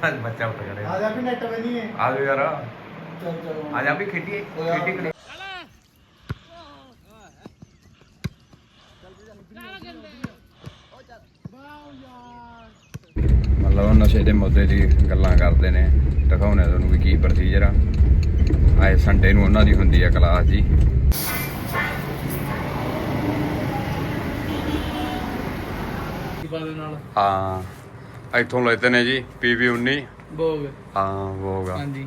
आज बच्चा उठ गया ਆ ਜਾ ਵੀ ਨੈਟ ਬਣੀ ਹੈ आ जाओ यार ਚੱਲ ਚਲੋ आज आप भी खेटिए खेटी खड़े ਮਤਲਬ ਉਹ ਨਸ਼ੇ ਦੇ ਮੁੱਦੇ ਦੀ ਗੱਲਾਂ ਕਰਦੇ ਨੇ ਦਿਖਾਉਣੇ ਤੁਹਾਨੂੰ ਵੀ ਕੀ ਪ੍ਰੋਸੀਜਰ ਆ ਆਏ ਸੰਡੇ ਨੂੰ ਉਹਨਾਂ ਦੀ ਹੁੰਦੀ ਆ ਕਲਾਸ ਜੀ ਦੇ ਨਾਲ ਹਾਂ ਇੱਥੋਂ ਲੈਤੇ ਨੇ ਜੀ ਪੀਵੀ 19 ਭੋਗ ਹਾਂ ਹੋਗਾ ਹਾਂਜੀ।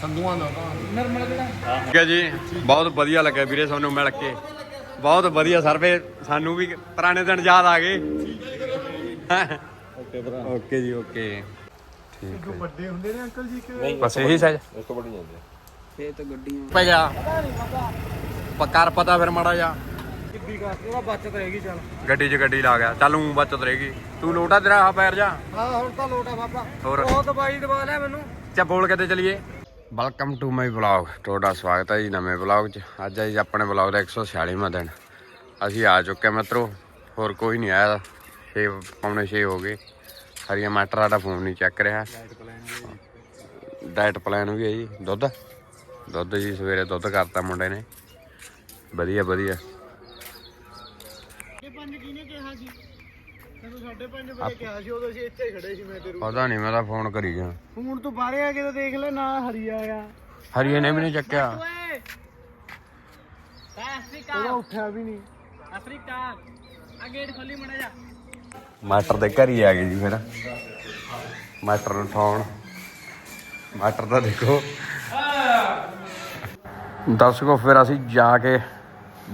ਸੰਧੂਆਂ ਦਾ ਤਾਂ। ਨਰਮਲ ਕਿਹੜਾ? ਠੀਕ ਹੈ ਜੀ ਬਹੁਤ ਵਧੀਆ ਲੱਗਿਆ ਵੀਰੇ ਤੁਹਾਨੂੰ ਮਿਲ ਕੇ। ਬਹੁਤ ਵਧੀਆ ਸਰਵੇ ਸਾਨੂੰ ਵੀ ਪੁਰਾਣੇ ਦਿਨ ਯਾਦ ਆ ਗਏ। ਓਕੇ ਭਰਾ। ਓਕੇ ਜੀ ਓਕੇ। ਠੀਕ ਹੈ ਵੱਡੇ ਹੁੰਦੇ ਨੇ ਅੰਕਲ ਜੀ ਕਿ ਬਸ ਇਹੀ ਸਾਈਜ਼ ਇਹ ਤਾਂ ਗੱਡੀਆਂ ਪੈ ਜਾ ਪੱਕਰ ਪਤਾ ਫਿਰ ਮਾੜਾ ਜਾ ਕਿੱਡੀ ਕਾ ਉਹਦਾ ਬਚਤ ਰਹੇਗੀ ਚੱਲ। ਗੱਡੀ 'ਚ ਗੱਡੀ ਲਾ ਗਿਆ। ਚੱਲ ਉਂ ਬਚਤ ਰਹੇਗੀ। ਤੂੰ ਲੋਟਾ ਤੇਰਾ ਆ ਪੈਰ ਜਾ। ਹਾਂ ਹੁਣ ਤਾਂ ਲੋਟਾ ਬਾਬਾ। ਹੋਰ? ਉਹ ਦਵਾਈ ਦਵਾ ਲੈ ਮੈਨੂੰ। ਚਾ ਬੋਲ ਕੇ ਤੇ ਚਲੀਏ? ਵੈਲਕਮ ਟੂ ਮਾਈ ਵਲੌਗ ਤੁਹਾਡਾ ਸਵਾਗਤ ਹੈ ਜੀ ਨਵੇਂ ਵਲੌਗ 'ਚ। ਅੱਜ ਹੈ ਜੀ ਆਪਣੇ ਵਲੌਗ ਦਾ 146ਵਾਂ ਦਿਨ। ਅਸੀਂ ਆ ਚੁੱਕੇ ਮਿੱਤਰੋ। ਹੋਰ ਕੋਈ ਨਹੀਂ ਆਇਆ। 6 ਪੌਣੇ 6 ਹੋ ਗਏ। ਹਰੀਆ ਮਾਟਰ ਦਾ ਫੋਨ ਨਹੀਂ ਚੱਕ ਰਿਹਾ। ਡਾਈਟ ਪਲਾਨ ਵੀ ਹੈ ਜੀ। ਦੁੱਧ? ਦੁੱਧ ਜੀ ਸਵੇਰੇ ਦੁੱਧ ਕਰਤਾ ਮੁੰਡੇ ਨੇ। ਵਧੀਆ ਵਧੀਆ ਇਹ ਪੰਜ ਕਿਹਨੇ ਕਿਹਾ ਸੀ ਤੈਨੂੰ ਸਾਡੇ ਪੰਜ ਵਜੇ ਕਿਹਾ ਸੀ ਉਦੋਂ ਅਸੀਂ ਇੱਥੇ ਖੜੇ ਸੀ ਮੈਂ ਤੇਰੇ ਪਤਾ ਨਹੀਂ ਮੈਂ ਤਾਂ ਫੋਨ ਕਰੀ ਗਿਆ। ਹੁਣ ਤੂੰ ਬਾਹਰੇ ਆ ਕੇ ਤਾਂ ਦੇਖ ਲੈ ਨਾ ਹਰੀ ਆਇਆ ਹਰੀਏ ਨੇ ਵੀ ਨਹੀਂ ਚੱਕਿਆ। ਓਏ। ਅਫਰੀਕਾ ਉਹਦਾ ਉੱਠਿਆ ਵੀ ਨਹੀਂ। ਅਫਰੀਕਾ ਆ ਗੇਟ ਖੋਲੀ ਮੜਾ ਜਾ ਮਾਸਟਰ ਦੇ ਘਰ ਹੀ ਆ ਗਏ ਜੀ ਫਿਰ। ਮਾਸਟਰ ਨੂੰ ਠਾਉਣ ਮਾਸਟਰ ਤਾਂ ਦੇਖੋ। ਦਰਸ਼ਕੋ ਫਿਰ ਅਸੀਂ ਜਾ ਕੇ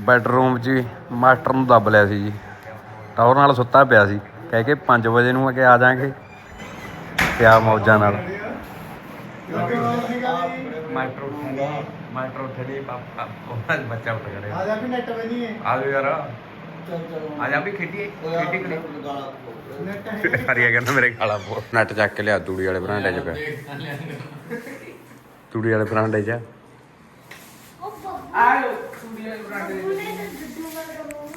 ਬੈਡਰੂਮ 'ਚ ਮਾਸਟਰ ਨੂੰ ਦੱਬ ਲਿਆ ਸੀ ਜੀ। ਟੌਰ ਨਾਲ ਸੁੱਤਾ ਪਿਆ ਸੀ। ਕਹਿ ਕੇ 5 ਵਜੇ ਨੂੰ ਕਿ ਆ ਜਾਾਂਗੇ। ਪਿਆ ਮੌਜਾਂ ਨਾਲ। ਨਹੀਂ ਮਾਸਟਰ ਉੱਠਿਆ ਨਹੀਂ ਪਾਪਾ ਉਹ ਬੱਚਾ ਉੱਠ ਗਿਆ ਆ ਜਾ ਵੀ ਨੈਟ ਬਣੀ ਹੈ ਆ ਯਾਰ। ਜਾ ਵੀ ਖੇਡੀ ਖੜੀ ਨੈਟ ਹੈ ਹਰੀਆ ਕਹਿੰਦਾ ਮੇਰੇ ਖਾਲਾ ਪੋ ਨੱਟ ਚੱਕ ਕੇ ਲਿਆ ਤੂੜੀ ਵਾਲੇ ਬਰਾਂਡੇ 'ਚ ਪਿਆ ਤੂੜੀ ਵਾਲੇ ਬਰਾਂਡੇ 'ਚ। ਵਾਲੇ ਬਰਾਂਡੇ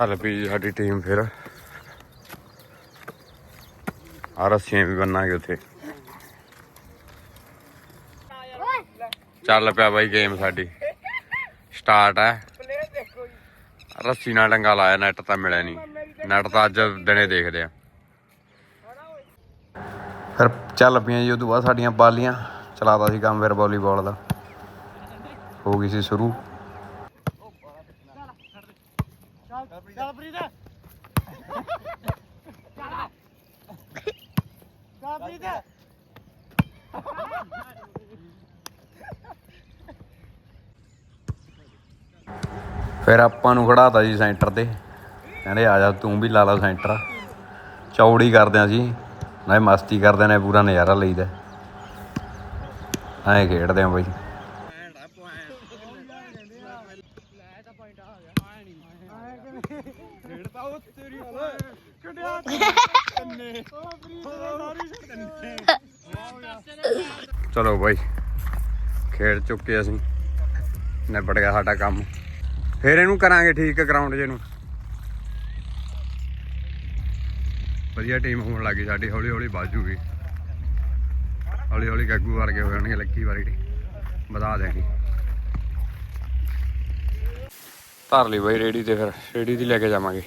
ਹਲ ਸਾਡੀ ਟੀਮ ਫਿਰ। ਆ ਰੱਸੀਆਂ ਵੀ ਬੰਨਾਂਗੇ ਉੱਥੇ। ਚੱਲ ਪਿਆ ਬਾਈ ਗੇਮ ਸਾਡੀ। ਸਟਾਰਟ ਹੈ। ਰੱਸੀ ਨਾਲ ਡੰਗਾ ਲਾਇਆ ਨੈਟ ਤਾਂ ਮਿਲਿਆ ਨਹੀਂ ਨੈਟ ਤਾਂ ਅੱਜ ਦਿਨੇ ਦੇਖਦੇ ਆ। ਫਿਰ ਚੱਲ ਪਈਆਂ ਜੀ, ਉਦੋਂ ਬਾਅਦ ਸਾਡੀਆਂ ਬਾਲੀਆਂ। ਚਲਾਤਾ ਸੀ ਕੰਮ ਫਿਰ ਵਾਲੀਬਾਲ ਦਾ। ਹੋ ਗਈ ਸੀ ਸ਼ੁਰੂ। ਫਿਰ ਆਪਾਂ ਨੂੰ ਖੜਾਤਾ ਜੀ ਸੈਂਟਰ ਤੇ। ਕਹਿੰਦੇ ਆ ਜਾ ਤੂੰ ਵੀ ਲਾ ਲਾ ਸੈਂਟਰ। ਚੌੜੀ ਕਰਦੇ ਆ ਜੀ। ਨਾਲੇ ਮਸਤੀ ਕਰਦੇ ਨੇ ਪੂਰਾ ਨਜ਼ਾਰਾ ਲਈਦਾ। ਐਂ ਖੇਡਦੇ ਆ ਬਾਈ ਖੇਡਤਾ ਉਹ ਤੇਰੀ ਕੱਢਿਆ ਕੰਨੇ ਉਹ ਪ੍ਰੀਤ ਸਾਰੀ ਕੰਨੇ ਚਲੋ ਬਾਈ ਖੇਡ ਚੁੱਕੇ ਅਸੀਂ। ਨਿਬੜ ਗਿਆ ਸਾਡਾ ਕੰਮ। ਫਿਰ ਇਹਨੂੰ ਕਰਾਂਗੇ ਠੀਕ ਗਰਾਊਂਡ ਜੇ ਨੂੰ। ਵਧੀਆ ਟੀਮ ਹੋਣ ਲੱਗੀ ਸਾਡੀ, ਹੌਲੀ ਹੌਲੀ ਬਾਜੂਗੀ ਹੌਲੀ ਹੌਲੀ ਗੱਗੂ ਵਰਗੇ ਹੋ ਜਾਣਗੇ ਲੱਕੀ ਵਰਗੇ। ਵਧਾ ਦੇਣਗੇ ਧਰ ਲਈ ਬਾਈ ਰੇੜੀ ਤੇ ਫਿਰ, ਰੇੜੀ ਦੀ ਲੈ ਕੇ ਜਾਵਾਂਗੇ।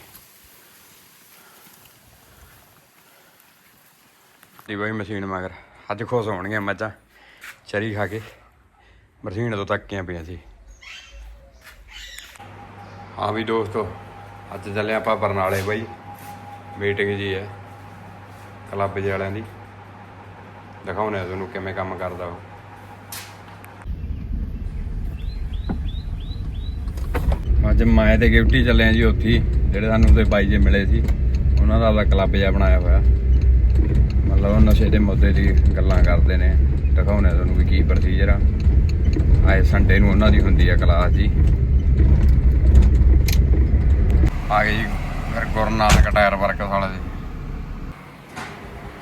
ਦੀ ਬਾਈ ਮਸ਼ੀਨ ਮਗਰ। ਅੱਜ ਖੁਸ਼ ਹੋਣਗੀਆਂ ਮੱਝਾਂ, ਚਰੀ ਖਾ ਕੇ। ਮਸ਼ੀਨ ਤੋਂ ਤੱਕੀਆਂ ਪਈਆਂ ਸੀ। ਹਾਂ ਵੀ ਦੋਸਤੋ ਅੱਜ ਚੱਲੇ ਆਪਾਂ ਬਰਨਾਲੇ ਬਾਈ। ਮੀਟਿੰਗ ਜੀ ਹੈ ਕਲੱਬ ਜਿਹੇ ਵਾਲਿਆਂ ਦੀ। ਦਿਖਾਉਣੇ ਤੁਹਾਨੂੰ ਕਿਵੇਂ ਕੰਮ ਕਰਦਾ ਉਹ। ਅੱਜ ਮੈਂ ਤੇ ਗਿਫਟ ਹੀ ਚੱਲੇ ਆ ਜੀ ਉੱਥੇ ਹੀ, ਜਿਹੜੇ ਸਾਨੂੰ ਤੇ ਬਾਈ ਜੇ ਮਿਲੇ ਸੀ। ਉਹਨਾਂ ਦਾ ਆਪਦਾ ਕਲੱਬ ਜਿਹਾ ਬਣਾਇਆ ਹੋਇਆ। ਮਤਲਬ ਉਹ ਨਸ਼ੇ ਦੇ ਮੁੱਦੇ ਦੀ ਗੱਲਾਂ ਕਰਦੇ ਨੇ। ਦਿਖਾਉਣੇ ਆ ਤੁਹਾਨੂੰ ਵੀ ਕੀ ਪ੍ਰੋਸੀਜਰ ਆ। ਆਏ ਸੰਡੇ ਨੂੰ ਉਹਨਾਂ ਦੀ ਹੁੰਦੀ ਆ ਕਲਾਸ ਜੀ। ਆ ਗਏ ਜੀ ਫਿਰ ਗੁਰੂ ਨਾਨਕ ਟਾਇਰ ਵਰਕ ਵਾਲੇ ਦੀ।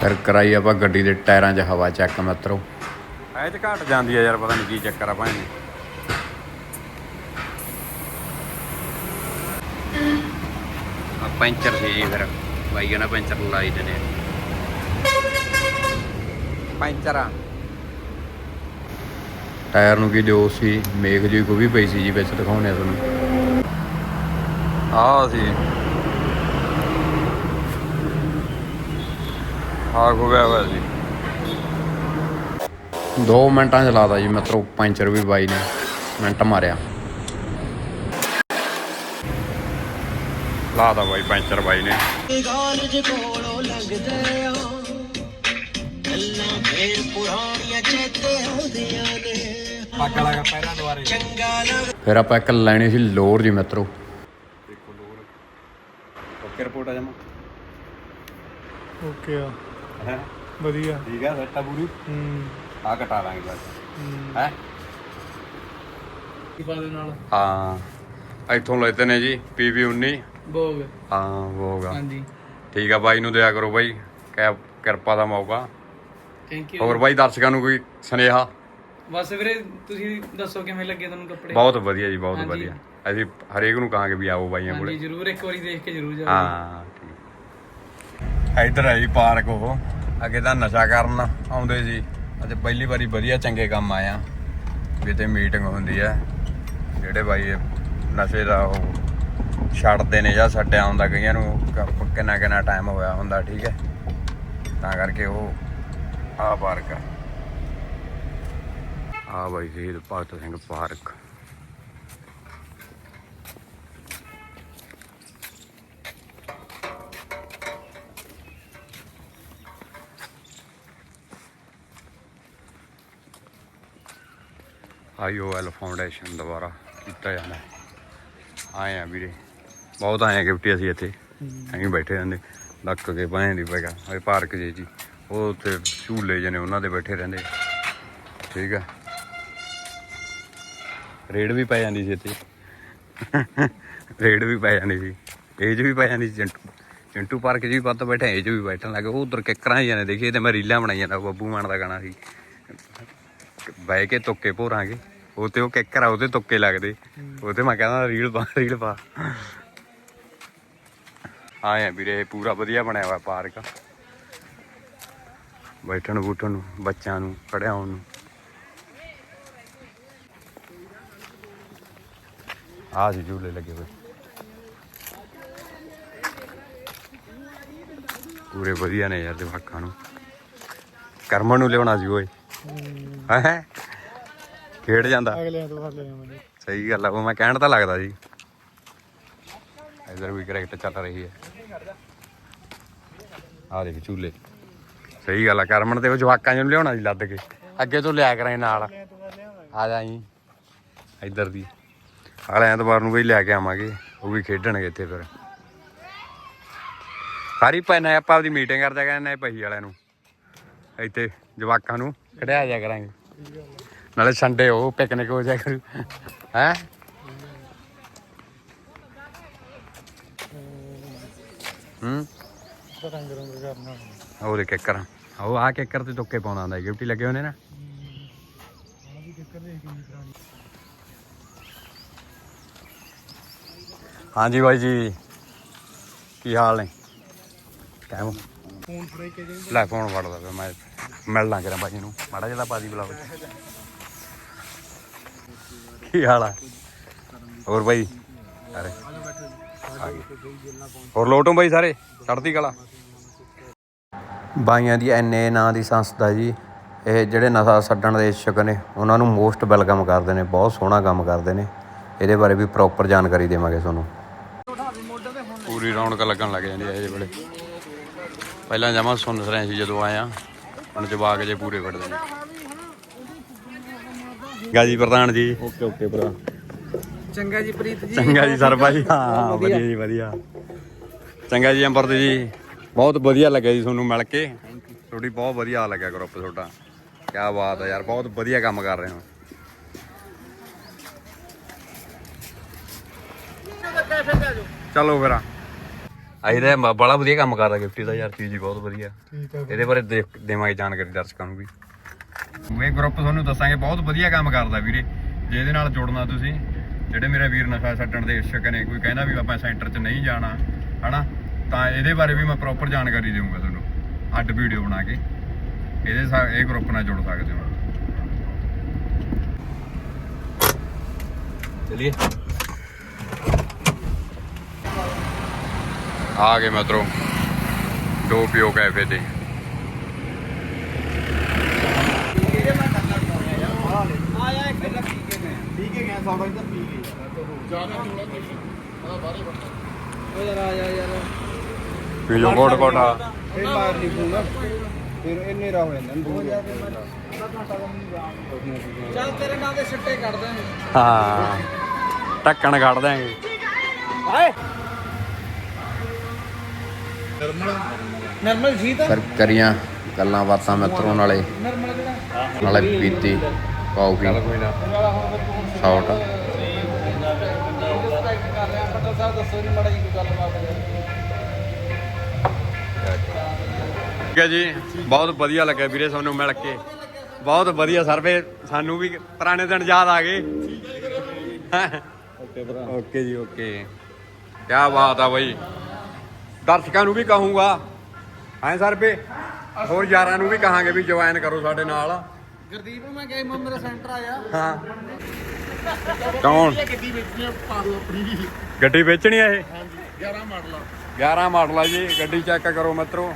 ਫਿਰ ਕਰਾਈ ਆਪਾਂ ਗੱਡੀ ਦੇ ਟਾਇਰਾਂ 'ਚ ਹਵਾ ਚੈੱਕ ਮਿੱਤਰੋ। ਐ ਚ ਘਟ ਜਾਂਦੀ ਆ ਯਾਰ ਪਤਾ ਨਹੀਂ ਕੀ ਚੱਕਰ ਆ ਭਾਈ। ਆ ਪੈਂਚਰ ਸੀ ਜੀ ਫਿਰ ਬਾਈ ਕਹਿੰਦਾ ਪੈਂਚਰ ਲਾਈ ਦੇਣੇ ਆ। ਪੈਂਚਰ ਆ। ਟਾਇਰ ਨੂੰ ਕੀ ਦਿਓ ਸੀ ਮੇਖ ਜੀ ਕੋ ਵੀ ਪਈ ਸੀ ਜੀ ਵਿੱਚ ਦਿਖਾਉਣੇ ਤੁਹਾਨੂੰ। ਆਹ ਸੀ। ਆਹ ਹੋ ਗਿਆ ਹੋਇਆ ਸੀ 2 ਮਿੰਟਾਂ ਚ ਜੀ ਮਤਲਬ ਪੈਂਚਰ ਵੀ ਬਾਈ ਨੇ, ਮਿੰਟ ਮਾਰਿਆ। ਲਾਦਾ ਬਾਈ, ਪੈਂਚਰ ਬਾਈ ਨੇ। ਕਾਲਜ ਕੋਲੋਂ ਲੰਘਦੇ ਆ ਗੱਲਾਂ ਫੇਰ ਪੁਰਾਣੀਆਂ ਚੇਤੇ ਆਉਂਦੀਆਂ ਨੇ। ਪੱਗ ਲਾ ਕੇ ਪਹਿਲਾਂ ਦੁਆਰੇ ਚੰਗਾ ਲੱਗ ਫਿਰ ਆਪਾਂ ਇੱਕ ਲੈਣੀ ਸੀ ਲੋਰ ਜੀ ਮਿੱਤਰੋ। ਦੇਖੋ ਲੋਰ। ਓਕੇ ਰਿਪੋਰਟ ਆ ਜਮਾ। ਓਕੇ ਆ। ਹੈ। ਵਧੀਆ। ਠੀਕ ਆ ਸੱਟਾ ਪੂਰੀ? ਹੂੰ। ਆ ਕਟਾ ਲਾਂਗੇ ਬਸ। ਹੈ। ਕੀ ਬਾਦੇ ਨਾਲ। ਹਾਂ। ਇੱਥੋਂ ਲੈਤੇ ਨੇ ਜੀ ਪੀਵੀ 19 ਭੋਗ। ਹਾਂ ਹੋਗਾ ਹਾਂਜੀ। ਠੀਕ ਆ ਬਾਈ ਨੂੰ ਦਿਆ ਕਰੋ ਬਾਈ। ਕਿਰਪਾ ਦਾ ਮੌਕਾ। ਥੈਂਕ ਹੋਰ ਬਾਈ ਦਰਸ਼ਕਾਂ ਨੂੰ ਕੋਈ ਸੁਨੇਹਾ? ਬਸ ਵੀਰੇ ਤੁਸੀਂ ਦੱਸੋ ਕਿਵੇਂ ਲੱਗੇ ਤੁਹਾਨੂੰ ਕੱਪੜੇ? ਬਹੁਤ ਵਧੀਆ ਜੀ ਬਹੁਤ ਹਾਂਜੀ। ਵਧੀਆ। ਅਸੀਂ ਹਰੇਕ ਨੂੰ ਕਹਾਂਗੇ ਵੀ ਆਓ ਬਾਈਆਂ ਹਾਂਜੀ ਕੋਲੇ ਜਰੂਰ ਇੱਕ ਵਾਰੀ ਦੇਖ ਕੇ ਜਰੂਰ ਜਾਓ। ਹਾਂ ਠੀਕ। ਇੱਧਰ ਹੈ ਜੀ ਪਾਰਕ ਉਹ। ਅੱਗੇ ਤਾਂ ਨਸ਼ਾ ਕਰਨ ਆਉਂਦੇ ਸੀ। ਅੱਜ ਪਹਿਲੀ ਵਾਰੀ ਵਧੀਆ ਚੰਗੇ ਕੰਮ ਆਇਆ ਵੀ ਤੇ ਮੀਟਿੰਗ ਹੁੰਦੀ ਹੈ ਜਿਹੜੇ ਬਾਈ ਨਸ਼ੇ ਦਾ ਉਹ ਛੱਡਦੇ ਨੇ ਜਾਂ ਛੱਡਿਆ ਹੁੰਦਾ ਕਈਆਂ ਨੂੰ ਕਿੰਨਾ ਕਿੰਨਾ ਟਾਈਮ ਹੋਇਆ ਹੁੰਦਾ ਠੀਕ ਹੈ। ਤਾਂ ਕਰਕੇ ਉਹ ਆ ਪਾਰਕ ਆ। ਆ ਬਾਈ ਸ਼ਹੀਦ Bhagat Singh park. I O L foundation ਦੁਆਰਾ ਕੀਤਾ ਜਾਂਦਾ। ਹੈ। ਆਏ ਆ ਵੀਰੇ। ਬਹੁਤ ਆਏ ਗਿਫਟੀ ਅਸੀਂ ਇੱਥੇ। ਐਂ ਬੈਠੇ ਰਹਿੰਦੇ। ਲੱਕ ਕੇ ਬਾਹਾਂ ਦੀ ਪੈਗਾ ਇਹ ਪਾਰਕ ਜੇ ਜੀ। ਉਹ ਉੱਥੇ ਝੂਲੇ ਜਿਹੇ ਨੇ ਉਹਨਾਂ ਦੇ ਬੈਠੇ ਰਹਿੰਦੇ। ਠੀਕ ਆ। ਰੇਡ ਵੀ ਪੈ ਜਾਂਦੀ ਸੀ ਇੱਥੇ। ਰੇਡ ਵੀ ਪੈ ਜਾਂਦੀ ਸੀ। ਏਜ ਵੀ ਪੈ ਜਾਂਦੀ ਸੀ ਚਿੰਟੂ। ਚਿੰਟੂ ਪਾਰਕ 'ਚ ਵੀ ਵੱਧ ਬੈਠਾ ਏਜ ਵੀ ਬੈਠਣ ਲੱਗੇ ਉਹ ਉਧਰ ਕਿੱਕਰਾਂ ਹੀ ਜਾਂਦੇ ਦੇਖੀਏ ਤੇ ਮੈਂ ਰੀਲਾਂ ਬਣਾਈ ਜਾਂਦਾ ਬੱਬੂ ਮਾਨ ਦਾ ਗਾਣਾ ਸੀ। ਬਹਿ ਕੇ ਤੁੱਕੇ ਭੋਰਾਂਗੇ। ਉਹ ਤੇ ਉਹ ਕਿੱਕਰ ਆ ਉਹਦੇ ਤੁੱਕੇ ਲੱਗਦੇ। ਉਹ ਤੇ ਮੈਂ ਕਹਿੰਦਾ, ਰੀਲ ਪਾ ਰੀਲ ਪਾ। ਆਏ ਆ ਵੀਰੇ, ਪੂਰਾ ਵਧੀਆ ਬਣਿਆ ਹੋਇਆ ਪਾਰਕ। ਬੈਠਣ ਬੂਠਣ ਨੂੰ, ਬੱਚਿਆਂ ਨੂੰ ਖੜਿਆ ਨੂੰ। ਆਹ ਜੀ ਝੂਲੇ ਲੱਗੇ ਹੋਏ। ਪੂਰੇ ਵਧੀਆ ਨੇ ਯਾਰ ਜਵਾਕਾਂ ਨੂੰ। ਕਰਮਨ ਨੂੰ ਲਿਆਉਣਾ ਸੀ ਓਏ। ਹੈ। ਖੇਡ ਜਾਂਦਾ। ਅਗਲੇ ਤੋਂ ਲੈ ਆਵਾਂਗੇ ਸਹੀ ਗੱਲ ਆ ਉਹ ਮੈਂ ਕਹਿਣ ਤਾਂ ਲੱਗਦਾ ਜੀ ਇਧਰ ਵੀ ਕਰੈਕਟ ਚੱਲ ਰਹੀ ਹੈ। ਆ ਦੇਖ ਝੂਲੇ ਸਹੀ ਗੱਲ ਆ ਕਰਮਨ ਤੇ ਉਹ ਜਵਾਕਾਂ ਨੂੰ ਲਿਆਉਣਾ ਸੀ ਲੱਦ ਕੇ। ਅੱਗੇ ਤੋਂ ਲਿਆ ਕਰਾਂ ਨਾਲ। ਆ ਜਾਈ ਇਧਰ ਦੀ। ਅਗਲੇ ਐਤਵਾਰ ਨੂੰ ਵੀ ਲੈ ਕੇ ਆਵਾਂਗੇ, ਉਹ ਵੀ ਖੇਡਣਗੇ ਇੱਥੇ ਫਿਰ। ਸਾਰੀ ਪੈਨਾ ਆਪਾਂ ਆਪਦੀ ਮੀਟਿੰਗ ਕਰਦਾ ਕਹਿੰਦੇ ਪਹੀ ਵਾਲਿਆਂ ਨੂੰ। ਇੱਥੇ ਜਵਾਕਾਂ ਨੂੰ ਖੜਿਆ ਜਾ ਕਰਾਂਗੇ। ਨਾਲੇ ਸੰਡੇ ਉਹ ਪਿਕਨਿਕ ਹੋ ਜਾ ਕਰੂ। ਹੈ? ਹੂੰ? ਤਾਂ ਰੰਗ ਰੰਗ ਕਰਨਾ ਉਹ ਦੇ ਕਿੱਕਰ। ਉਹ ਆ ਕਿੱਕਰ ਤੇ ਤੁੱਕੇ ਪਾਉਂਦਾ ਹੁੰਦਾ, ਗਿਫਟੀ ਲੱਗੇ ਹੋਣੇ ਨਾ ਵੀ ਕਿੱਕਰ ਦੇ ਕਿੰਨੀ ਪੁਰਾਣੀ ਹਾਂਜੀ ਬਾਈ ਜੀ। ਕੀ ਹਾਲ ਨੇ? ਕਹਿਮ ਫੋਨ ਫੜਾਈ ਕੇ ਜੇ ਲੈ ਫੋਨ ਫੜਦਾ ਪਿਆ ਮੈਂ ਮਿਲ ਲਾਂ ਕਰਾਂ ਬਾਈ ਨੂੰ। ਮਾੜਾ ਜਿਹਾ ਪਾਦੀ ਬੁਲਾਓ। ਕੀ ਹਾਲ ਆ? ਹੋਰ ਬਾਈ? ਅਰੇ, ਆ ਗਏ। ਹੋਰ ਲੋਟੋਂ ਬਾਈ ਸਾਰੇ? ਚੜ੍ਹਦੀ ਕਲਾ? ਬਾਈਆਂ ਦੀ ਐਨਏ ਨਾਂ ਦੀ ਸੰਸਥਾ ਜੀ, ਇਹ ਜਿਹੜੇ ਨਸ਼ਾ ਛੱਡਣ ਦੇ ਇੱਛੁਕ ਨੇ, ਉਹਨਾਂ ਨੂੰ ਮੋਸਟ ਵੈਲਕਮ ਕਰਦੇ ਨੇ, ਬਹੁਤ ਸੋਹਣਾ ਕੰਮ ਕਰਦੇ ਨੇ। ਇਹਦੇ ਬਾਰੇ ਵੀ ਪ੍ਰੋਪਰ ਜਾਣਕਾਰੀ ਦੇਵਾਂਗੇ ਤੁਹਾਨੂੰ। ਪੂਰੀ ਰੌਣਕ ਲੱਗਣ ਲੱਗ ਜਾਂਦੀ ਹੈ ਇਹਦੇ ਵੇਲੇ। ਪਹਿਲਾਂ ਜਮਾ ਸੁਣ ਰਹੇ ਸੀ ਜਦੋਂ ਆਇਆ ਹੁਣ ਜਵਾਕ ਜੇ ਪੂਰੇ ਵੱਢਦੇ ਨੇ ਗਾਜੀ ਪ੍ਰਧਾਨ ਜੀ। ਓਕੇ ਓਕੇ ਭਰਾ। ਚੰਗਾ ਜੀ ਪ੍ਰੀਤ ਜੀ। ਚੰਗਾ ਜੀ ਸਰ ਭਾਈ ਹਾਂ ਵਧੀਆ। ਜੀ ਵਧੀਆ। ਚੰਗਾ ਜੀ ਅੰਬਰਤ ਜੀ। ਬਹੁਤ ਵਧੀਆ ਲੱਗਿਆ ਜੀ ਤੁਹਾਨੂੰ ਮਿਲ ਕੇ। ਤੁਹਾਡੀ ਬਹੁਤ ਵਧੀਆ ਲੱਗਿਆ ਗਰੁੱਪ ਤੁਹਾਡਾ। ਕੀ ਬਾਤ ਹੈ ਯਾਰ ਬਹੁਤ ਵਧੀਆ ਕੰਮ ਕਰ ਰਹੇ ਹੋ। ਚਲੋ ਫਿਰ ਅਸੀਂ ਤਾਂ ਬ- ਬੜਾ ਵਧੀਆ ਕੰਮ ਕਰਦਾ ਗਿਫਟੀ ਦਾ ਯਾਰ ਚੀਜ਼ ਹੀ ਬਹੁਤ ਵਧੀਆ। ਠੀਕ ਆ ਇਹਦੇ ਬਾਰੇ ਦੇਖ- ਦੇਵਾਂਗੇ ਜਾਣਕਾਰੀ ਦਰਸ਼ਕਾਂ ਨੂੰ ਵੀ। ਇਹ ਗਰੁੱਪ ਤੁਹਾਨੂੰ ਦੱਸਾਂਗੇ ਬਹੁਤ ਵਧੀਆ ਕੰਮ ਕਰਦਾ ਵੀਰੇ। ਜੇ ਇਹਦੇ ਨਾਲ ਜੁੜਨਾ ਤੁਸੀਂ। ਜਿਹੜੇ ਮੇਰੇ ਵੀਰ ਨਸ਼ਾ ਛੱਡਣ ਦੇ ਇੱਛੁਕ ਨੇ ਕੋਈ ਕਹਿੰਦਾ ਵੀ ਆਪਾਂ ਸੈਂਟਰ 'ਚ ਨਹੀਂ ਜਾਣਾ ਹਨਾ? ਤਾਂ ਇਹਦੇ ਬਾਰੇ ਵੀ ਮੈਂ ਪ੍ਰੋਪਰ ਜਾਣਕਾਰੀ ਦੇਵਾਂਗਾ ਤੁਹਾਨੂੰ। ਅੱਡ ਵੀਡੀਓ ਬਣਾ ਕੇ। ਇਹਦੇ ਸਾ- ਇਹ ਗਰੁੱਪ ਨਾਲ ਜੁੜ ਸਕਦੇ ਹੋ। ਚਲਿਏ। ਆ ਗਏ ਮਤਰੋ। ਦੋ ਪਿਓ ਕੈਫੇ ਤੇ। ਪੀ ਕੇ ਕੋਟ ਕੋਟਾ। ਇਹ ਮਾਰ ਲਈ ਫਿਰ ਇਹ ਨੇਰਾ ਹੋ। ਜਾਂਦਾ ਦੂਰ ਚੱਲ ਤੇਰੇ ਨਾਂ ਦੇ ਛਿੱਟੇ ਕੱਢ ਦਾਂਗੇ ਹਾਂ ਢੱਕਣ ਕੱਢ ਦਾਂਗੇ ਨਰਮਲ ਜੀ ਤਾਂ ਫਿਰ ਕਰੀਆਂ ਗੱਲਾਂ ਬਾਤਾਂ ਮਿੱਤਰੋਂ ਨਾਲੇ। ਨਰਮਲ ਕਿਹੜਾ ਨਾਲੇ ਪੀਤੀ ਕਾਫੀ। ਸ਼ਾਟ ਠੀਕ ਹੈ ਜੀ ਬਹੁਤ ਵਧੀਆ ਲੱਗਿਆ ਵੀਰੇ ਤੁਹਾਨੂੰ ਮਿਲ ਕੇ। ਬਹੁਤ ਵਧੀਆ ਸਰਵੇ ਸਾਨੂੰ ਵੀ ਪੁਰਾਣੇ ਦਿਨ ਯਾਦ ਆ ਗਏ। ਓਕੇ ਭਰਾ। ਓਕੇ ਜੀ ਓਕੇ। ਕੀ ਬਾਤ ਆ ਬਈ। ਦਰਸ਼ਕਾਂ ਨੂੰ ਵੀ ਕਹੂੰਗਾ। ਐ ਸਰਵੇ ਹੋਰ ਯਾਰਾਂ ਨੂੰ ਵੀ ਕਹਾਂਗੇ ਵੀ ਜੁਆਇਨ ਕਰੋ ਸਾਡੇ ਨਾਲ। ਗੁਰਦੀਪ ਮੈਂ ਗਿਆ ਮੈਂ ਮੇਰਾ ਸੈਂਟਰ ਆਇਆ ਹਾਂ। ਕੌਣ? ਗੱਡੀ ਵੇਚਣੀ ਪਾ ਦੋ ਆਪਣੀ ਗੱਡੀ ਵੇਚਣੀ ਆ ਇਹ? ਹਾਂਜੀ 11 ਮਾਡਲ 11 ਮਾਡਲ ਆ ਜੀ ਗੱਡੀ ਚੈੱਕ ਕਰੋ ਮਿੱਤਰੋ।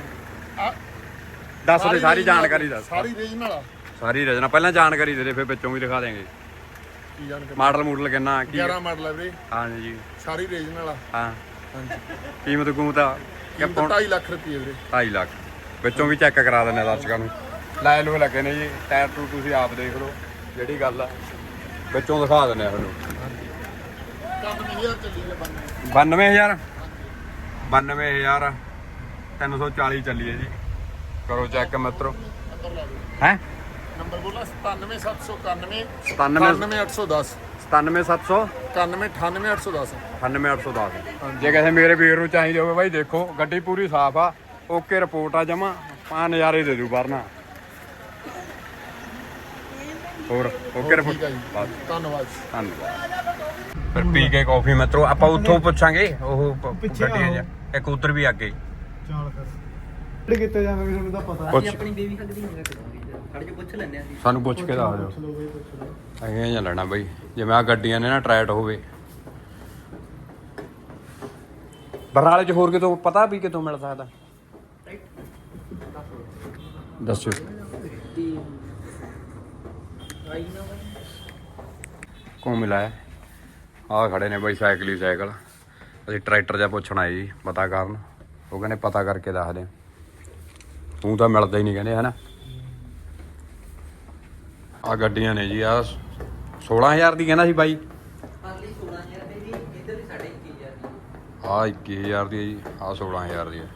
ਦੱਸ ਦੇ ਸਾਰੀ ਜਾਣਕਾਰੀ ਦੱਸ। ਸਾਰੀ ਰੀਜਨਲ ਆ। ਸਾਰੀ ਰਚਨਾ ਪਹਿਲਾਂ ਜਾਣਕਾਰੀ ਦੇ ਦੇ ਫਿਰ ਵਿੱਚੋਂ ਵੀ ਦਿਖਾ ਦੇਂਗੇ ਕੀ ਜਾਣਕਾਰੀ? ਮਾਡਲ ਮੂਡਲ ਕਿੰਨਾ ਕੀ 11 ਮਾਡਲ ਹੈ ਵੀਰੇ। ਹਾਂ ਜੀ ਸਾਰੀ ਰੀਜਨਲ ਆ। ਹਾਂ। ਹਾਂਜੀ। ਕੀਮਤ ਕੂਮਤ ਆ। ਕਿ ਕੀਮਤ 2.5 ਲੱਖ ਰੁਪਏ ਵੀਰੇ। 2.5 ਲੱਖ। ਵਿੱਚੋਂ ਵੀ ਚੈੱਕ ਕਰਾ ਦਿੰਦੇ ਆ ਦਰਸ਼ਕਾਂ ਨੂੰ। ਲੈ ਲੋ ਲੱਗੇ ਨੇ ਜੀ। ਟਾਇਰ ਟੂ ਤੁਸੀਂ ਆਪ ਦੇਖ ਲਓ ਜਿਹੜੀ ਗੱਲ ਆ। ਵਿੱਚੋਂ ਦਿਖਾ ਦਿੰਦੇ ਆ ਤੁਹਾਨੂੰ। ਕੰਮ ਨਹੀਂ ਯਾਰ ਚੱਲੀ ਜਾ ਬੰਦ 92000 92000 340 ਚੱਲੀ ਹੈ ਜੀ। ਕਰੋ ਚੈੱਕ ਮਿੱਤਰੋ। ਹੈ? ਨੰਬਰ ਬੋਲਾ 97791 97 97810 97700 919810 98810 ਜੇ ਕਿਸੇ ਮੇਰੇ ਵੀਰ ਨੂੰ ਚਾਹੀਦੇ ਹੋਵੇ ਬਾਈ ਦੇਖੋ ਗੱਡੀ ਪੂਰੀ ਸਾਫ਼ ਆ। ਓਕੇ ਰਿਪੋਰਟ ਆ ਜਮਾ। ਪਾ ਨਜ਼ਾਰੇ ਦੇ ਦੂ ਵਰਨਾ ਹੋਰ ਓਕੇ ਰਿਪੋਰਟ। ਬਸ। ਧੰਨਵਾਦ। ਧੰਨਵਾਦ। ਫਿਰ ਪੀ ਕੇ ਕਾਫੀ ਮਿੱਤਰੋ ਆਪਾਂ ਉੱਥੋਂ ਪੁੱਛਾਂਗੇ ਉਹ ਗੱਡੀਆਂ। ਜਾਂ ਇੱਕ ਉਧਰ ਵੀ ਅੱਗੇ। ਚੱਲ ਫਿਰ। ਕਿੱਥੇ ਜਾਵਾਂਗੇ ਤੁਹਾਨੂੰ ਤਾਂ ਪਤਾ। ਆਪਣੀ ਬੇਬੀ ਖਗਦੀ ਨਹੀਂ ਖੜ ਕੇ ਪੁੱਛ ਲੈਂਦੇ ਅਸੀਂ। ਸਾਨੂੰ ਪੁੱਛ ਕੇ ਦੱਸ ਦਿਓ ਪੁੱਛ ਲਓ ਬਈ ਪੁੱਛ ਲਓ। ਅਸੀਂ ਇਹ ਲੈਣਾ ਬਾਈ। ਜਿਵੇਂ ਆ ਗੱਡੀਆਂ ਨੇ ਨਾ ਟਰੈਟ ਹੋਵੇ। ਬਰਨਾਲੇ 'ਚ ਹੋਰ ਕਿਤੋਂ ਪਤਾ ਵੀ ਕਿਤੋਂ ਮਿਲ ਸਕਦਾ? ਬਾਈ ਕੌਣ ਮਿਲਾਇਆ? ਆ ਖੜੇ ਨੇ ਬਾਈ ਸਾਈਕਲ ਹੀ ਸਾਈਕਲ। ਅਸੀਂ ਟਰੈਕਟਰ ਜਾਂ ਪੁੱਛਣ ਆਏ ਜੀ ਪਤਾ ਕਰਨ। ਉਹ ਕਹਿੰਦੇ ਪਤਾ ਕਰਕੇ ਦੱਸਦੇ ਤੂੰ ਤਾਂ ਮਿਲਦਾ ਹੀ ਨਹੀਂ ਕਹਿੰਦੇ ਹਨਾ? ਆ ਗੱਡੀਆਂ ਨੇ ਜੀ ਆ 16000 ਦੀ ਕਹਿੰਦਾ ਸੀ ਬਾਈ। ਅਗਲੀ 16000 ਦੇ ਜੀ ਇੱਧਰ ਦੀ 2.5000 ਦੀ। ਆ 21000 ਦੀ ਹੈ ਜੀ ਆ 16000 ਦੀ ਹੈ।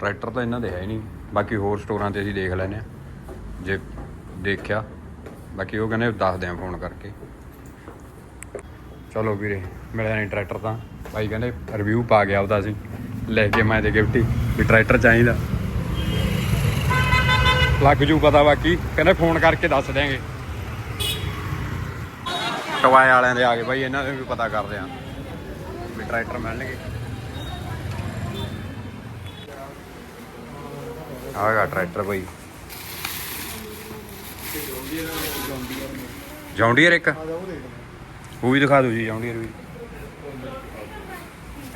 ਟਰੈਕਟਰ ਤਾਂ ਇਹਨਾਂ ਦੇ ਹੈ ਹੀ ਨਹੀਂ ਬਾਕੀ ਹੋਰ ਸਟੋਰਾਂ ਤੇ ਅਸੀਂ ਦੇਖ ਲੈਨੇ ਆ ਜੇ ਦੇਖਿਆ ਬਾਕੀ ਉਹ ਕਹਿੰਦੇ ਦੱਸਦੇ ਆ ਫੋਨ ਕਰਕੇ। ਚਲੋ ਵੀਰੇ ਮਿਲਿਆ ਨਹੀਂ ਟਰੈਕਟਰ ਤਾਂ। ਬਾਈ ਕਹਿੰਦੇ ਰਿਵਿਊ ਪਾ ਗਿਆ ਉਹਦਾ ਸੀ। ਲੈ ਕੇ ਮੈਂ ਤੇ ਗਿਫਟੀ ਵੀ ਟਰੈਕਟਰ ਚਾਹੀਦਾ। ਲੱਗ ਜੂ ਪਤਾ ਬਾਕੀ ਕਹਿੰਦੇ ਫੋਨ ਕਰਕੇ ਦੱਸ ਦਿਆਂਗੇ। ਟਵਾਏ ਵਾਲਿਆਂ ਦੇ ਆ ਗਏ ਬਾਈ, ਇਹਨਾਂ ਦੇ ਵੀ ਪਤਾ ਕਰਦੇ ਆ ਵੀ ਟਰੈਕਟਰ ਮਿਲਣਗੇ। ਆਗਾ ਟਰੈਕਟਰ ਬਾਈ। ਜੌਂਡੀਅਰ ਇੱਕ। ਉਹ ਵੀ ਦਿਖਾ ਦਿਓ ਜੀ, ਜੌਂਡੀਅਰ ਵੀ।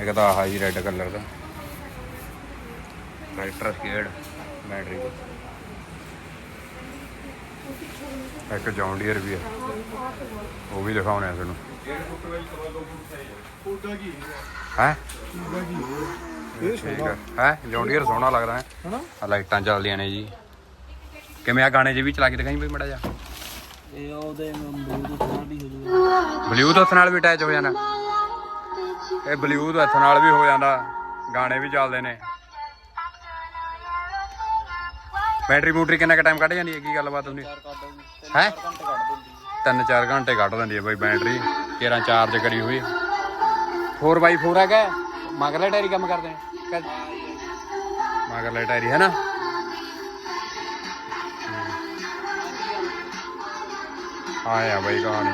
ਇੱਕ ਤਾਂ ਆਹ ਜੀ ਰੈੱਡ ਕਲਰ ਦਾ। ਟਰੈਕਟਰ ਸਕੇਡ ਬੈਟਰੀ ਇੱਕ ਜੌਂਡੀਅਰ ਵੀ ਹੈ ਉਹ ਵੀ ਦਿਖਾਉਣੇ ਆ ਤੁਹਾਨੂੰ ਹੈ? ਠੀਕ ਹੈ? ਹੈ ਜੌਂਡੀਅਰ ਸੋਹਣਾ ਲੱਗਦਾ ਹੈ। ਹਨਾ? ਆ ਲਾਈਟਾਂ ਚੱਲਦੀਆਂ ਨੇ ਜੀ। ਕਿਵੇਂ ਆ ਗਾਣੇ ਜੇ ਵੀ ਚਲਾ ਕੇ ਦਿਖਾਈ ਬਈ ਮੜਾ ਜਾ ਇਹ ਉਹਦੇ ਬਲੂਟੁੱਥ ਨਾਲ ਵੀ ਹੋ ਜੂਗਾ ਬਲੂਟੁੱਥ ਨਾਲ ਵੀ ਅਟੈਚ ਹੋ ਜਾਂਦਾ ਇਹ ਬਲੂਟੁੱਥ ਨਾਲ ਵੀ ਹੋ ਜਾਂਦਾ। ਗਾਣੇ ਵੀ ਚੱਲਦੇ ਨੇ। ਬੈਟਰੀ ਬੂਟਰੀ ਕਿੰਨਾ ਕੁ ਟਾਈਮ ਕੱਢ ਜਾਂਦੀ ਹੈ? ਕੀ ਗੱਲਬਾਤ ਹੁੰਦੀ? ਹੈ? ਤਿੰਨ ਚਾਰ ਘੰਟੇ ਕੱਢ ਦਿੰਦੀ ਹੈ ਬਾਈ ਬੈਟਰੀ। 13 ਚਾਰਜ ਕਰੀ ਹੋਈ। 4x4 ਹੈਗਾ? ਮਗਰਲੇ ਟਾਇਰੀ ਕੰਮ ਕਰਦੇ ਨੇ? ਮਗਰਲੇ ਟਾਇਰੀ, ਹੈ ਨਾ? ਆਇਆ ਬਾਈ ਗਾਣੇ।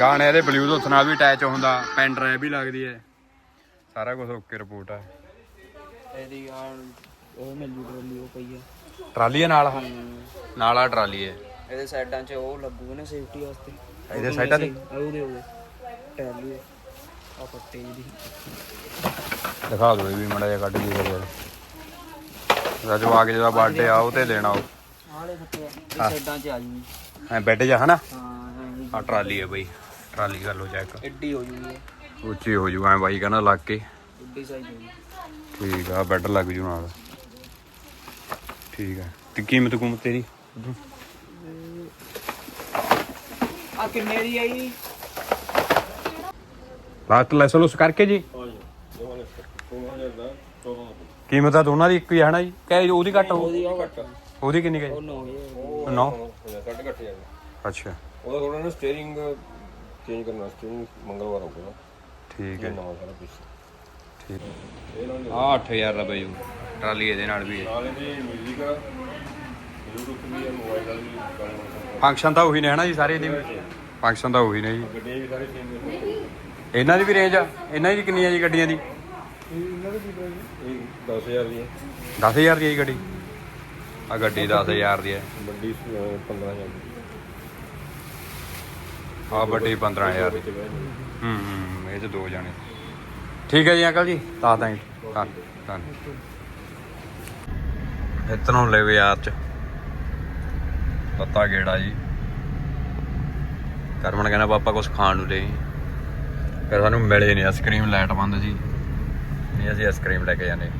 ਗਾਣੇ ਇਹਦੇ ਬਲੂਟੁੱਥ ਨਾਲ ਵੀ ਅਟੈਚ ਹੁੰਦਾ ਪੈਨ ਡਰਾਈਵ ਵੀ ਲੱਗਦੀ ਹੈ। ਸਾਰਾ ਕੁਝ ਓਕੇ ਰਿਪੋਰਟ ਹੈ। ਇਹਦੀ ਉਹ ਮਿਲ ਜੂ ਟਰੋਲੀ, ਉਹ ਪਈ ਆ ਟਰਾਲੀ ਹੈ ਨਾਲ ਆਹ? ਨਾਲ ਆ ਟਰਾਲੀ ਹੈ। ਇਹਦੇ ਸਾਈਡਾਂ 'ਚ ਉਹ ਲੱਗੂਗੇ ਨਾ ਸੇਫਟੀ ਵਾਸਤੇ। ਇਹਦੇ ਸਾਈਡਾਂ ਤੇ? ਉਹਦੇ ਉਹਦੇ ਟੈਲੀ ਆ ਪੱਟੇ ਦੀ ਦਿਖਾ ਦਿਓ ਇਹ ਵੀ ਮੜਾ ਜਿਹਾ ਕੱਢ ਕੇ ਫਿਰ। ਰਾਜੂ ਆ ਕੇ ਜਿਹੜਾ ਬਰਥਡੇ ਆ ਉਹ ਤੇ ਲੈਣਾ ਉਹ। ਆਲੇ ਬੱਟੇ ਆ ਸਾਈਡਾਂ 'ਚ ਆ ਜੂਗੀ ਐ ਬੈੱਡ ਜਾ ਹਨਾ? ਹਾਂ ਆ ਟਰਾਲੀ ਹੈ ਬਈ। ਟਰਾਲੀ ਕਰ ਲਓ ਚੈੱਕ ਐਡੀ ਹੋ ਜੂਗੀ ਉੱਚੀ ਹੋ ਜੂ ਐ ਬਾਈ ਕਹਿੰਦਾ ਲੱਗ ਕੇ। ਐਡੀ ਸਾਈਜ਼ ਹੋ ਠੀਕ ਆ ਬੈੱਡ ਲੱਗ ਜੂ ਨਾਲ। ਠੀਕ ਆ। ਤੇ ਕੀਮਤ ਕੁਮਤ ਤੇਰੀ? ਆ ਕਿੰਨੇ ਦੀ ਆਈ? ਲਾਸਟ ਲੈਸ ਲੁਸ ਕਰਕੇ ਜੀ। ਕੀਮਤ ਤਾਂ ਦੋਨਾਂ ਦੀ ਇੱਕੋ ਹੀ ਹੈ ਨਾ ਜੀ? ਕਹੇ ਉਹਦੀ ਘੱਟ ਹੋ ਉਹਦੀ ਉਹ ਘੱਟ। ਉਹਦੀ ਕਿੰਨੀ ਕਹੇ ਉਹ ਨੋ ਇਹ 9 ਕੱਟ ਕੱਟ ਜਾਂਦਾ ਅੱਛਾ। ਉਹਦਾ ਥੋੜਾ ਨਾ ਸਟੀਅਰਿੰਗ ਚੇਂਜ ਕਰਨਾ ਸਟੀਅਰਿੰਗ ਮੰਗਲਵਾਰ ਹੋਊਗਾ। ਠੀਕ ਹੈ ਨਵਾਂ ਸਾਰਾ ਪਿੱਛੇ ਠੀਕ ਆ 8000 ਦਾ ਬਈ ਟਰਾਲੀ ਇਹਦੇ ਨਾਲ ਵੀ ਹੈ। ਨਾਲੇ ਦੀ ਵੀ ਹੈ ਮੋਬਾਈਲ ਨਾਲ ਵੀ ਗਾਣੇ ਵਾਲੇ ਫੰਕਸ਼ਨ ਤਾਂ ਉਹੀ ਨੇ ਹਨਾ ਜੀ ਸਾਰੇ ਇਹਦੇ ਵੀ ਫੰਕਸ਼ਨ ਤਾਂ ਉਹੀ ਨੇ ਜੀ। ਗੱਡੀਆਂ ਵੀ ਸਾਰੇ ਸੇਮ ਨੇ। ਇਹਨਾਂ ਦੀ ਵੀ ਰੇਂਜ ਆ? ਇਹਨਾਂ ਦੀ ਕਿੰਨੀ ਆ ਜੀ ਗੱਡੀਆਂ ਦੀ? ਇਹ 10000 ਦੀ ਹੈ 10000 ਦੀ ਆ। ਜੀ ਗੱਡੀ? ਆ ਗੱਡੀ 10000 ਦੀ ਹੈ ਵੱਡੀ 15000 ਦੀ। ਆ ਵੱਡੀ 15000 ਦੀ। ਤੇ ਬਹਿ ਜਾਓ। ਹੂੰ ਹੂੰ ਇਹ ਚ ਦੋ ਜਾਣੇ। ਠੀਕ ਹੈ ਜੀ ਅੰਕਲ ਜੀ ਦੱਸ ਦਾਂ ਜੀ ਹਾਂ ਇਤਨੋਂ ਲੈ ਗਏ ਚ। ਪੱਤਾ ਗੇੜਾ ਜੀ। ਕਰਮਨ ਕਹਿੰਦਾ, ਪਾਪਾ ਕੁਝ ਖਾਣ ਨੂੰ ਦੇ। ਫਿਰ ਸਾਨੂੰ ਮਿਲੇ ਨਹੀਂ ਆਈਸਕ੍ਰੀਮ ਲਾਈਟ ਬੰਦ ਜੀ। ਨਹੀਂ ਅਸੀਂ ਆਈਸਕ੍ਰੀਮ ਲੈ ਕੇ ਜਾਂਦੇ।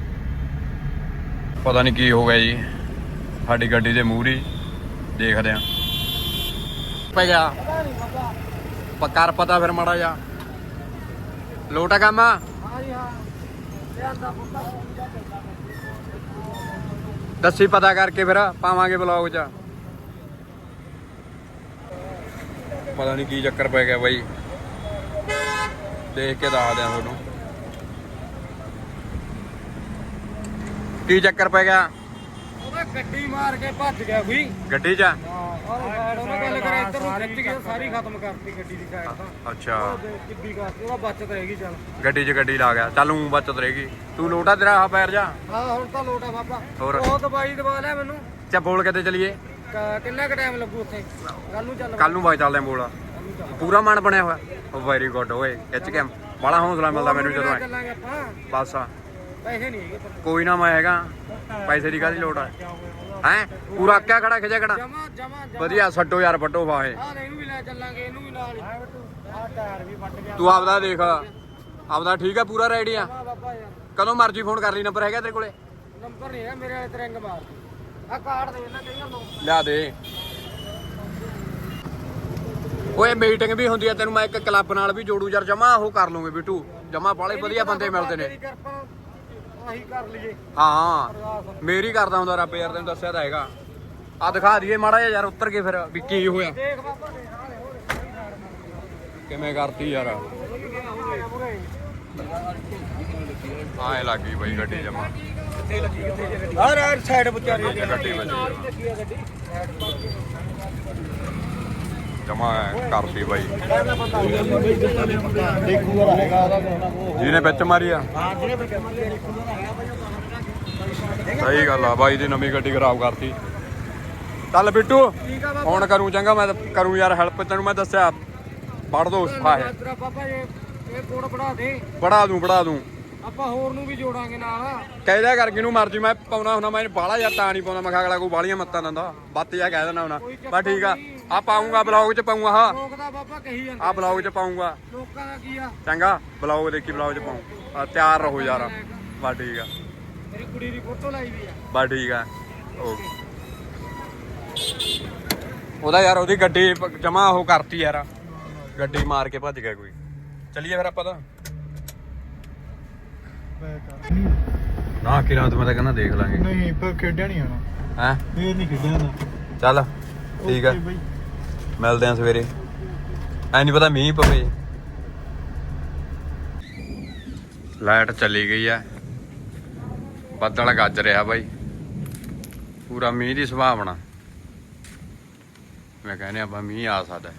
ਪਤਾ ਨਹੀਂ ਕੀ ਹੋ ਗਿਆ ਜੀ। ਸਾਡੀ ਗੱਡੀ ਦੇ ਮੂਹਰੀ ਦੇਖਦੇ ਆਂ ਪੈ ਜਾ। ਪਤਾ ਫਿਰ ਮਾੜਾ ਜਾ ਲੋਟਾ ਕੰਮ ਦੱਸੀ ਪਤਾ ਕਰਕੇ ਫਿਰ, ਪਾਵਾਂਗੇ ਬਲੌਗ 'ਚ। ਪਤਾ ਨਹੀਂ ਕੀ ਚੱਕਰ ਪੈ ਗਿਆ ਬਾਈ। ਦੇਖ ਕੇ ਦੱਸਦੇ ਆ ਤੁਹਾਨੂੰ। ਕੀ ਚੱਕਰ ਪੈ ਗਿਆ? ਉਹਦਾ ਗੱਡੀ ਮਾਰ ਕੇ ਭੱਜ ਗਿਆ ਕੋਈ। ਗੱਡੀ 'ਚ? ਹਾਂ ਉਹਨੇ ਗੱਲ ਕਰੇ ਇੱਧਰ ਨੂੰ ਖਿੱਚ ਕੇ ਸਾਰੀ ਖਤਮ ਕਰਤੀ ਗੱਡੀ ਦੀ ਸਾਈਡ ਤਾਂ। ਅੱਛਾ। ਕਿੱਡੀ ਕਰਤੀ ਉਹਦਾ ਬਚਤ ਰਹੇਗੀ ਚੱਲ। ਗੱਡੀ 'ਚ ਗੱਡੀ ਲਾ ਗਿਆ। ਚੱਲ ਊਂ ਬਚਤ ਰਹੇਗੀ ਤੂੰ ਲੋਟਾ ਤੇਰਾ ਆ ਪੈਰ ਜਾ। ਹਾਂ ਹੁਣ ਤਾਂ ਲੋਟ ਆ ਬਾਬਾ। ਹੋਰ? ਉਹ ਦਵਾਈ ਦਵਾ ਲੈ ਮੈਨੂੰ। ਚਾ ਬੋਲ ਕਿਤੇ ਚਲੀਏ? ਕ- ਕਿੰਨਾ ਕੁ ਟਾਈਮ ਲੱਗੂ ਉੱਥੇ? ਕੱਲ ਨੂੰ ਚੱਲ। ਕੱਲ ਨੂੰ ਬਾਈ ਚੱਲਦੇ ਆਂ ਬੋਲ। ਕੱਲ੍ਹ ਨੂੰ ਚੱਲ। ਪੂਰਾ ਮਨ ਬਣਿਆ ਹੋਇਆ। ਉਹ ਵੈਰੀ ਗੁੱਡ ਓਏ ਬੜਾ ਹੌਸਲਾ ਮਿਲਦਾ ਮੈਨੂੰ ਜਦੋਂ ਐਂ। ਚੱਲਾਂਗੇ ਆਪਾਂ? ਬਸ ਆ। ਪੈਸੇ ਨਹੀਂ ਹੈਗੇ ਪਰ ਕੋਈ ਨਾ ਮੈਂ ਹੈਗਾ। ਪੈਸੇ ਦੀ ਕਾਹਦੀ ਲੋੜ ਆ? ਹੈ? ਪੂਰਾ ਅੱਕਿਆ ਖੜਾ ਖਿਜਾ ਖੜਾ। ਜਮਾ ਜਮਾ ਜਮਾ। ਵਧੀਆ ਛੱਡੋ ਯਾਰ ਵੱਟੋ ਵਾਹੇ ਆਹ ਇਹਨੂੰ ਵੀ ਲੈ ਚੱਲਾਂਗੇ ਇਹਨੂੰ ਵੀ ਨਾਲ ਆਹ ਟਾਇਰ ਵੀ ਵੱਟ ਗਿਆ। ਤੂੰ ਆਪਦਾ ਦੇਖ। ਆਪਦਾ ਠੀਕ ਆ ਪੂਰਾ ਰੈਡੀ ਆ। ਕਦੋਂ ਮਰਜ਼ੀ ਫੋਨ ਕਰ ਲਈ ਨੰਬਰ ਹੈਗਾ ਤੇਰੇ ਕੋਲੇ? ਨੰਬਰ ਨਹੀਂ ਹੈ ਮੇਰੇ ਵਾਲੇ ਤੇ ਰਿੰਗ ਮਾਰ ਆ ਕਾਰਡ ਦੇ ਇਹਨਾਂ ਕਈਆਂ ਨੂੰ ਲਿਆ ਦੇ। ਓਏ ਮੀਟਿੰਗ ਵੀ ਹੁੰਦੀ ਆ ਤੈਨੂੰ ਮੈਂ ਇੱਕ ਕਲੱਬ ਨਾਲ ਵੀ ਜੋੜੂ ਯਾਰ ਜਮਾ ਉਹ ਕਰ ਲੂੰਗੇ ਬਿੱਟੂ। ਜਮਾ ਬਾਲੇ ਵਧੀਆ ਬੰਦੇ ਮਿਲਦੇ ਨੇ। ਕਰ ਲਈਏ। ਹਾਂ। ਮੇਰੀ ਕਰਦਾ ਹੁੰਦਾ ਰੱਬ ਯਾਰ ਤੈਨੂੰ ਦੱਸਿਆ ਤਾਂ ਹੈਗਾ। ਆ ਦਿਖਾ ਦਈਏ ਮਾੜਾ ਜਿਹਾ ਯਾਰ ਉੱਤਰ ਕੇ ਫਿਰ ਵੀ ਕੀ ਹੋਇਆ। ਦੇਖ ਬਾਬਾ ਦੇਖ ਹਾਲੇ ਹੋਰ ਕਿਵੇਂ ਕਰਤੀ ਯਾਰ। ਆਏ ਲੱਗੀ ਬਈ ਗੱਡੀ ਜਮਾ। ਹਰ ਹਰ ਸਾਈਡ ਵਿਚਾਰੀ। ਗੱਡੀ ਵੱਜੀ ਜਮਾ ਕਰਤੀ ਬਾਈ। ਜਿਹਨੇ ਵਿੱਚ ਮਾਰੀ ਆ। ਹਾਂ ਸਹੀ ਗੱਲ ਆ ਬਾਈ ਦੀ ਨਵੀਂ ਗੱਡੀ ਖਰਾਬ ਕਰਤੀ। ਚੱਲ ਬਿੱਟੂ ਹੁਣ ਕਰੂੰ ਚੰਗਾ ਮੈਂ ਕਰੂੰ ਯਾਰ ਹੈਲਪ ਤੈਨੂੰ ਮੈਂ ਦੱਸਿਆ। ਪੜ ਦੋ ਇਹ। ਕੋਡ ਬਣਾ ਦੇ। ਪੜਾ ਦੂੰ। ਆਪਾਂ ਹੋਰ ਨੂੰ ਵੀ ਜੋੜਾਂਗੇ ਨਾਲ। ਕਹਿ ਦਿਆ ਕਰ ਕਿਨੂੰ ਮਰਜ਼ੀ ਮੈਂ ਪਾਉਣਾ ਹੁੰਦਾ ਮੈਂ ਬਾਹਲਾ ਯਾਰ ਤਾਂ ਨਹੀਂ ਪਾਉਂਦਾ ਮੈਂ ਅਗਲਾ ਕੋਈ ਬਾਹਲੀਆਂ ਮੱਤਾਂ ਦਿੰਦਾ। ਬੱਤ ਜਾ ਕਹਿ ਦੇਣਾ ਹੁਣਾ। ਬਸ ਠੀਕ ਆ ਆ ਪਾਉਂਗਾ ਬਲੌਗ ਚ ਪਾਉਂਗਾ ਹਾਂ ਲੋਕ ਦਾ ਬਾਬਾ ਕਹੀ ਜਾਂਦੇ ਆ ਬਲੌਗ ਚ ਪਾਉਂਗਾ ਲੋਕਾਂ ਦਾ ਕੀ ਆ? ਚੰਗਾ ਬਲੌਗ ਦੇਖੀ ਬਲੌਗ ਚ ਪਾਉਂ ਆ ਤਿਆਰ ਰਹੋ ਯਾਰ। ਬਸ ਠੀਕ ਆ। ਮੇਰੀ ਕੁੜੀ ਦੀ ਫੋਟੋ ਲਾਈ ਵੀ ਆ। ਬਸ ਠੀਕ ਆ। ਓਕੇ। ਉਹਦਾ ਯਾਰ ਉਹਦੀ ਗੱਡੀ ਜਮਾ ਉਹ ਕਰਤੀ ਯਾਰ। ਗੱਡੀ ਮਾਰ ਕੇ ਭੱਜ ਗਿਆ ਕੋਈ। ਚੱਲੀਏ ਫਿਰ ਆਪਾਂ ਤਾਂ। ਨਾ ਕਿਰਾਂ ਮੈਂ ਤਾਂ ਕਹਿੰਦਾ ਦੇਖ ਲਾਂਗੇ। ਨਹੀਂ ਪਰ ਖੇਡਿਆ ਨਹੀਂ ਆਣਾ ਹੈ? ਇਹ ਨਹੀਂ ਖੇਡਿਆ ਨਾ ਚੱਲ ਠੀਕ ਆ। ਮਿਲਦੇ ਆ ਸਵੇਰੇ। ਐ ਨਹੀਂ ਪਤਾ ਮੀਂਹ ਪਵੇ। ਲਾਈਟ ਚਲੀ ਗਈ ਆ। ਬੱਦਲ ਗੱਜ ਰਿਹਾ ਬਾਈ। ਪੂਰਾ ਮੀਂਹ ਦੀ ਸੰਭਾਵਨਾ। ਮੈਂ ਕਹਿੰਦੇ ਆਪਾਂ ਮੀਂਹ ਆ ਸਕਦਾ।